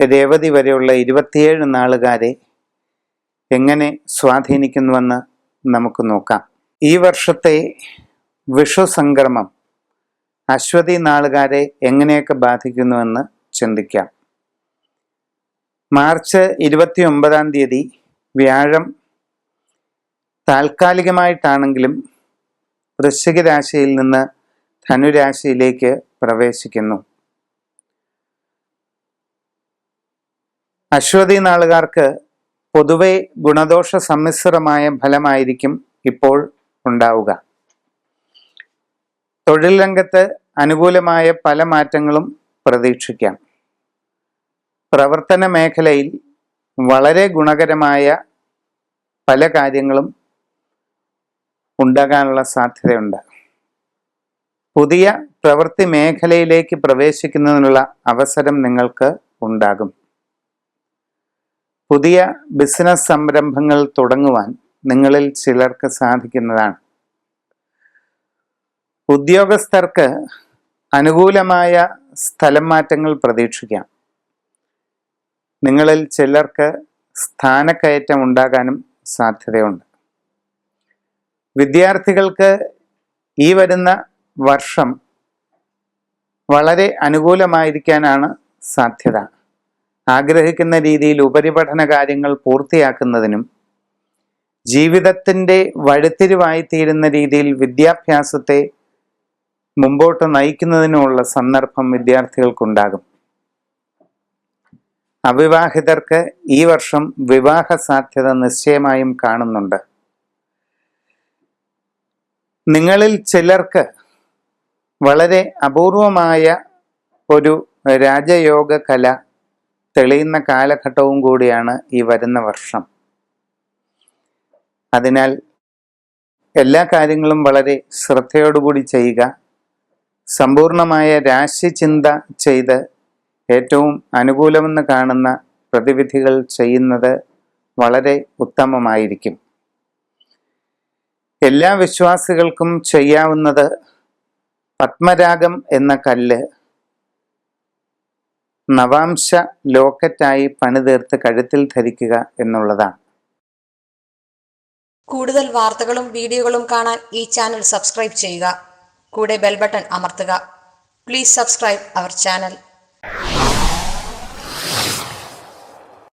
രേവതി വരെയുള്ള ഇരുപത്തിയേഴ് നാളുകാരെ എങ്ങനെ സ്വാധീനിക്കുന്നുവെന്ന് നമുക്ക് നോക്കാം. ഈ വർഷത്തെ വിഷു സംക്രമം അശ്വതി നാളുകാരെ എങ്ങനെയൊക്കെ ബാധിക്കുന്നുവെന്ന് ചിന്തിക്കാം. മാർച്ച് ഇരുപത്തി ഒമ്പതാം തീയതി വ്യാഴം താൽക്കാലികമായിട്ടാണെങ്കിലും വൃശ്ചിക രാശിയിൽ നിന്ന് ധനുരാശിയിലേക്ക് പ്രവേശിക്കുന്നു. അശ്വതി നാളുകാർക്ക് പൊതുവെ ഗുണദോഷ സമ്മിശ്രമായ ഫലമായിരിക്കും ഇപ്പോൾ ഉണ്ടാവുക. തൊഴിൽ രംഗത്ത് അനുകൂലമായ പല മാറ്റങ്ങളും പ്രതീക്ഷിക്കാം. പ്രവർത്തന മേഖലയിൽ വളരെ ഗുണകരമായ പല കാര്യങ്ങളും ഉണ്ടാകാനുള്ള സാധ്യതയുണ്ട്. പുതിയ പ്രവൃത്തി മേഖലയിലേക്ക് പ്രവേശിക്കുന്നതിനുള്ള അവസരം നിങ്ങൾക്ക് ഉണ്ടാകും. പുതിയ ബിസിനസ് സംരംഭങ്ങൾ തുടങ്ങുവാൻ നിങ്ങളിൽ ചിലർക്ക് സാധിക്കുന്നതാണ്. ഉദ്യോഗസ്ഥർക്ക് അനുകൂലമായ സ്ഥലം മാറ്റങ്ങൾ പ്രതീക്ഷിക്കാം. നിങ്ങളിൽ ചിലർക്ക് സ്ഥാനക്കയറ്റം ഉണ്ടാകാനും സാധ്യതയുണ്ട്. വിദ്യാർത്ഥികൾക്ക് ഈ വരുന്ന വർഷം വളരെ അനുകൂലമായിരിക്കാനാണ് സാധ്യത. ആഗ്രഹിക്കുന്ന രീതിയിൽ ഉപരിപഠന കാര്യങ്ങൾ പൂർത്തിയാക്കുന്നതിനും ജീവിതത്തിന്റെ വഴിത്തിരിവായി തീരുന്ന രീതിയിൽ വിദ്യാഭ്യാസത്തെ മുമ്പോട്ട് നയിക്കുന്നതിനുമുള്ള സന്ദർഭം വിദ്യാർത്ഥികൾക്കുണ്ടാകും. അവിവാഹിതർക്ക് ഈ വർഷം വിവാഹ സാധ്യത നിശ്ചയമായും കാണുന്നുണ്ട്. നിങ്ങളിൽ ചിലർക്ക് വളരെ അപൂർവമായ ഒരു രാജയോഗ കല തെളിയുന്ന കാലഘട്ടവും കൂടിയാണ് ഈ വരുന്ന വർഷം. അതിനാൽ എല്ലാ കാര്യങ്ങളും വളരെ ശ്രദ്ധയോടുകൂടി ചെയ്യുക. സമ്പൂർണമായ രാശിചിന്ത ചെയ്ത് ഏറ്റവും അനുകൂലമെന്ന് കാണുന്ന പ്രതിവിധികൾ ചെയ്യുന്നത് വളരെ ഉത്തമമായിരിക്കും. എല്ലാ വിശ്വാസികൾക്കും ചെയ്യാവുന്നത് പത്മരാഗം എന്ന കല്ല് നവാംശ ലോക്കറ്റായി പണിതീർത്ത് കഴുത്തിൽ ധരിക്കുക എന്നുള്ളതാണ്. കൂടുതൽ വാർത്തകളും വീഡിയോകളും കാണാൻ ഈ ചാനൽ സബ്സ്ക്രൈബ് ചെയ്യുക. കൂടെ ബെൽബട്ടൺ അമർത്തുക. Please subscribe our channel